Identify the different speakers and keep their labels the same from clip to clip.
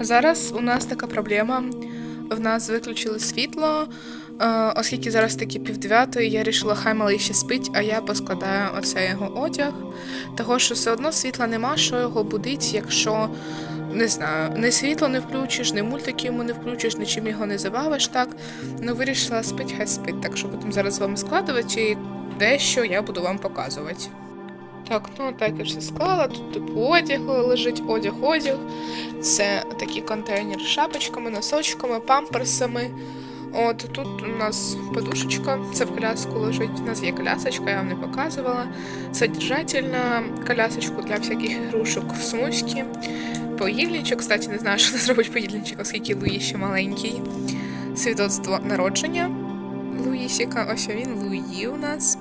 Speaker 1: Зараз у нас така проблема. В нас виключили світло, е, оскільки зараз таки півдев'ятої, я вирішила, хай малий ще спить, а я поскладаю оце його одяг. Того, що все одно світла нема, що його будить, якщо не знаю, не світло не включиш, не мультики йому не включиш, нічим його не забавиш, так. Ну вирішила спить, хай спить. Так що будемо зараз з вами складувати і дещо я буду вам показувати. Так, ну так я все склала. Тут типу одяг лежить, одяг, одяг. Це такий контейнер з шапочками, носочками, памперсами. От тут у нас подушечка, це в коляску лежить. У нас є колясочка, я вам не показувала. Це держательна колясочку для всяких ігрушок, в смузки, поїдничок. Кстати, не знаю, що не зробить поїдничок, оскільки Луї ще маленький. Свідоцтво народження Луїсіка. Ось він Луї у нас.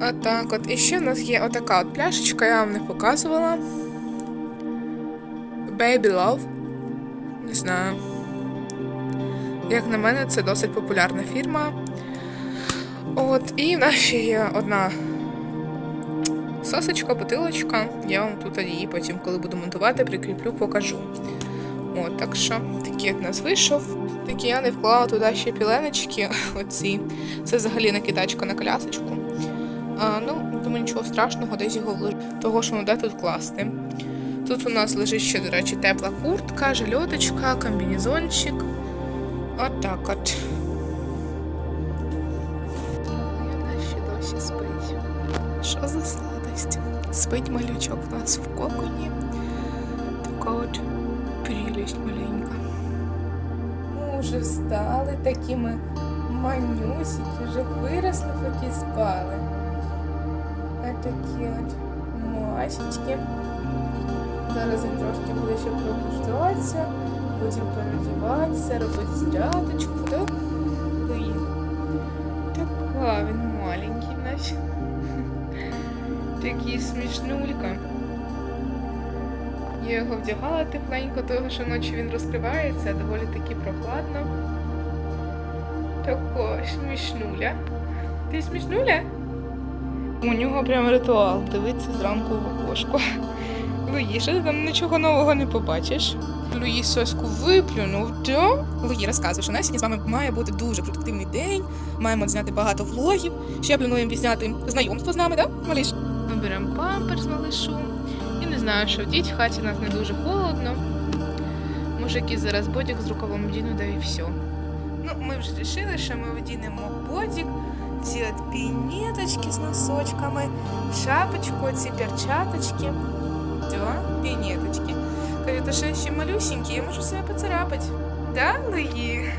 Speaker 1: Отак от. І ще в нас є отака от пляшечка, я вам не показувала. Baby Love. Не знаю. Як на мене, це досить популярна фірма. От, і в нас ще є одна сосочка, бутилочка. Я вам тут її потім, коли буду монтувати, прикріплю, покажу. От, так що такий от нас вийшов. Такі я не вклала туди ще піленочки. Оці. Це взагалі накидачка на колясочку. А, ну, думаю, нічого страшного, десь його вложити. Того, що ну де тут класти. Тут у нас лежить ще, до речі, тепла куртка, жальоточка, комбінезончик. От так от. Вона ще досі спить. Що за сладость? Спить малючок у нас в коконі. Така от прелість маленька. Ми вже встали такими манюсики, вже виросли, поки спали. Такі от масічки. Зараз він трошки буде ще пробуждатися, потім переодіватися, робити зарядочку, так? Луї. Така він маленький наш. Такий смішнулька. Я його вдягала тепленько, того що ночі він розкривається, доволі таки прохладно. Така смішнуля. Ти смішнуля? У нього прям ритуал дивитися зранку в окошко. Луї, що ти там нічого нового не побачиш? Луї соську виплюнув, да? Луї розказує, що у нас сьогодні з вами має бути дуже продуктивний день. Маємо зняти багато влогів. Ще плануємо відзняти знайомство з нами, да, малиш? Ми беремо памперс малишу. І не знаю, що вдіть, в хаті нас не дуже холодно. Якийсь зараз бодік з рукавом вдіну, да і все. Ну, ми вже вирішили, що ми вдінемо бодік, ці от пінеточки з носочками, шапочку, ці перчаточки. Да, пінеточки. Кажу, то що ще малюсенькі, я можу себе поцарапати. Да, Луї?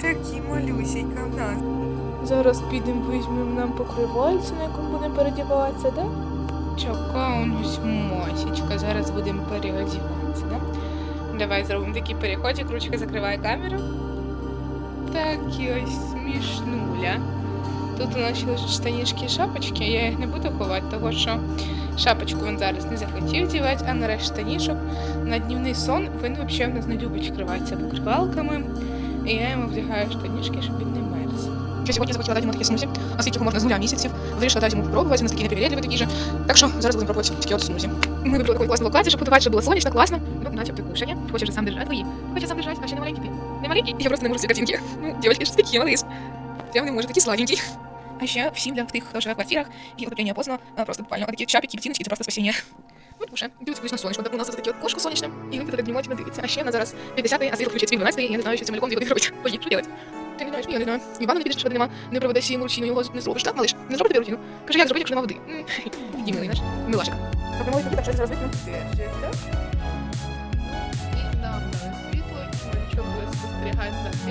Speaker 1: Такі малюсенька в нас. Зараз підемо, візьмемо нам покривальце, на якому будемо передіватися, да? Чака нас масічка, зараз будемо переодіватися, да? Давай зробимо такий переходик, ручка закриває камеру. Такі ось смішнуля. Тут у нас ще лежать штанішки і шапочки, я їх не буду ховати, тому що шапочку він зараз не захотів дівати, а нарешті штанішок. На днівний сон він взагалі в нас не любить вкриватися покривалками. І я йому вдягаю штанішки, щоб він не мерз. Ще сьогодні захотіла дати йому такі смузі, оскільки його можна з нуля місяців. Вирішила дати йому попробувати, він такий непривередливий такий же. Так що зараз будемо пробувати такі от смузі. Ми вибрали таку класну локацію, щоб подавати, щоб було сонячно, класно. Ну, начебто кушання. Хочеш сам держати твої. Хочеш сам держати, а ще не маленький ти. Не маленький? Я просто не можу ці картинки. Ну, дівчатки, ж такі малиш. Прям не можу, такі сладенькі. А ще всім для тих, хто живе в квартирах і отоплення поздно, а просто буквально такі шапики, ботиночки, це просто спасіння. От уже, дивіться, вийшло сонячно. У нас таке от кошко сонячне, і ви так внимательно дивитися. А ще в нас зараз 50 а світло включить свій 12 і я не знаю, що цим малюком дві години робити. Що робити? Ти не знаєш, ні, я не знаю. Не підеш, що води нема, не проведеш їм рутину, його не зробиш, так, малиш? Не зроби тобі рутину. Кажи, як зробити, якщо нема води? Іди, милий наш, милашик. Мої такі, так, що я зараз вип'ю. І нам світло, нічого буде спостерігати за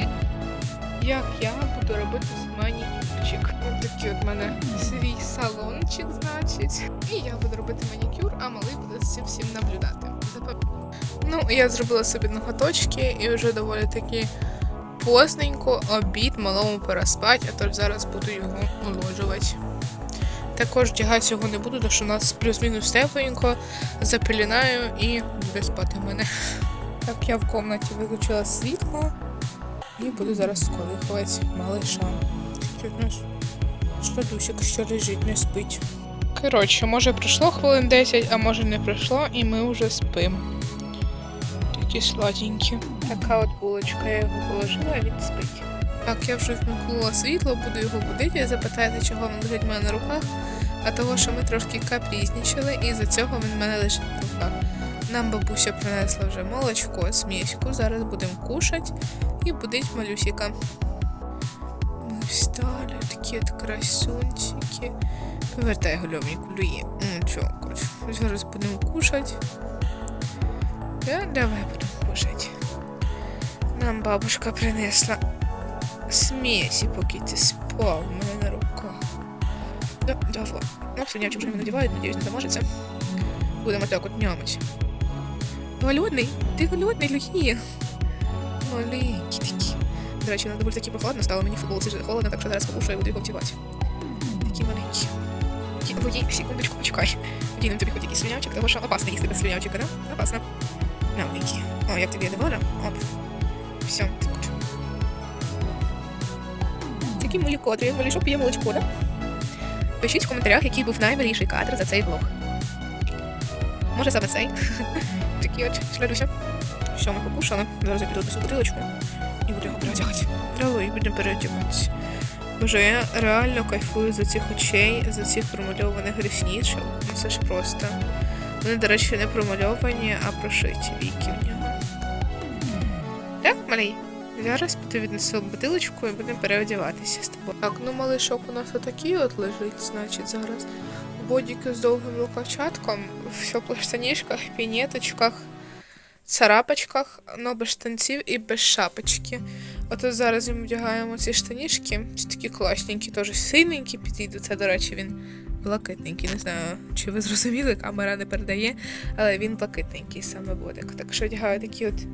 Speaker 1: як я буду робити манікюрчик. Ось такий от мене свій салончик, значить. І я буду робити манікюр, а малий буде з цим всім наблюдати. Ну, я зробила собі ноготочки і вже доволі таки поздненько обід малому переспать, а тож зараз буду його уложувати. Також вдягати його не буду, тому що у нас плюс-мінус тепленько, запелінаю і буде спати в мене. Так, я в кімнаті виключила світло і буду зараз сколихувати малиша. Тут у нас Шладусик ще лежить, не спить. Коротше, може пройшло хвилин 10, а може не пройшло, і ми вже спимо. такі сладенькі. Така от булочка, я його положила, а він спить. Так, я вже вмикнула світло, буду його будити. Запитаєте, чого він лежить в мене на руках. А того, що ми трошки капрізнічали, і за цього він в мене лежить на руках. Нам бабуся принесла вже молочко, сміську. Зараз будемо кушати і будить малюсіка. Ми встали, такі от красунчики. Повертай гольовнику, Люї. Ну, чого, коротше, зараз будемо кушати. Да, давай будемо кушати. Нам бабушка принесла смесі, поки ти спав у мене на руках. Да, давай. Ну, свинячок вже не надівають, надіюсь, не дамажиться. Будемо так от нямить. Голодний? Ти голодний, Люї? Маленький такий. До речі, на доволі таки прохладно стало, мені футболці холодно, так що зараз покушаю буду його втівати. Такі маленькі. Водій, секундочку, почекай. Водій, тобі хоч якийсь свинявчик, тому що опасно їсти без свинявчика, да? Опасно. На, Маленький. О, як тобі довольно? Оп. Все, ти кучу. Такий молоко, ти малюшок п'є молочко, да? Пишіть в коментарях, який був наймиліший кадр за цей влог. Може саме цей. Такий от шлядуся. Все, ми покушали. Зараз я піду до бутилочку і буду його переодягати. Давай, будемо переодягатися. Боже, я реально кайфую за цих очей, за цих промальованих реснічок. Ну це ж просто. Вони, до речі, не промальовані, а прошиті віки в нього. Так, малий? Зараз піду віднесу бутилочку і будемо переодягатися з тобою. Так, ну малишок у нас отакий от лежить, значить, зараз. Бодіки з довгим рукавчатком, в теплих штанішках, пінеточках, царапочках, но без штанців і без шапочки. Ото зараз ми вдягаємо ці штанішки, ці такі класненькі, теж синенькі підійдуть. Це, до речі, він блакитненький. Не знаю, чи ви зрозуміли, камера не передає, але він блакитненький саме бодик. Так що одягаю такі от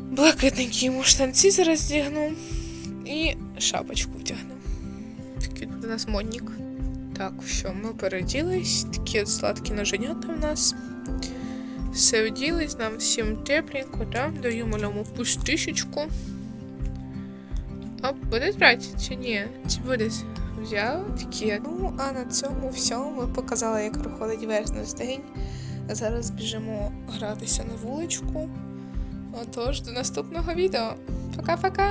Speaker 1: блакитненькі йому штанці зараз здягну і шапочку вдягну. Такий у нас модник. Так, що, ми переділись. Такі сладкі ноженята в нас. Все вділись, нам всім тепленько, да? Даю малому пустишечку. А буде брати чи ні? Чи буде? Взяв такі. Ну, а на цьому всьому ми показали, як проходить весь день. Зараз біжимо гратися на вуличку. Отож, до наступного відео. Пока-пока!